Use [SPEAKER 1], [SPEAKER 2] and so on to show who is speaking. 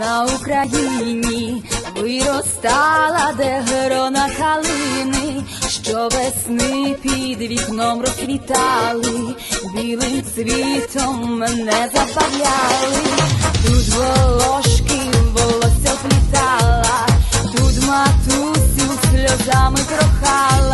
[SPEAKER 1] На Україні. Виростала, де грона калини, що весни під вікном розквітали, білим цвітом мене забавляли, тут волошки волосся плітала, тут матусю сльозами прохала,